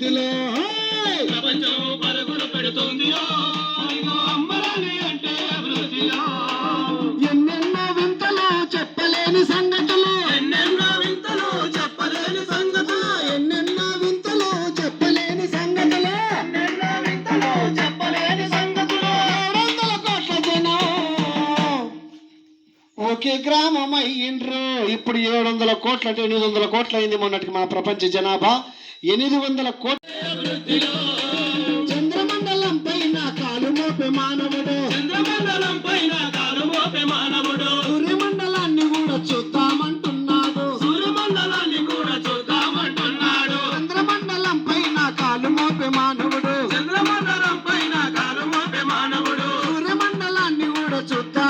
దృష్టిలో ఎన్నెన్నో వింతలు చెప్పలేని సంగతి ఒకే గ్రామం అయ్యిండ్రు ఇప్పుడు ఏడు వందల కోట్ల ఎనిమిది వందల కోట్లు అయింది మొన్నటికి మన ప్రపంచ జనాభా. ఎనిమిది వందల కోట్ల చంద్రమండలం పైన కాలు మోపే మానవుడు. చంద్రమండలం పైన కాలు మోపే మానవుడు. సూర్యమండలాన్ని కూడా చూద్దామంటున్నాడు. సూర్యమండలాన్ని కూడా చూద్దామంటున్నాడు. చంద్రమండలం పైన కాలు మోపే మానవుడు. చంద్రమండలం పైన కాలు మోపే మానవుడు. సూర్యమండలాన్ని కూడా చూద్దాం.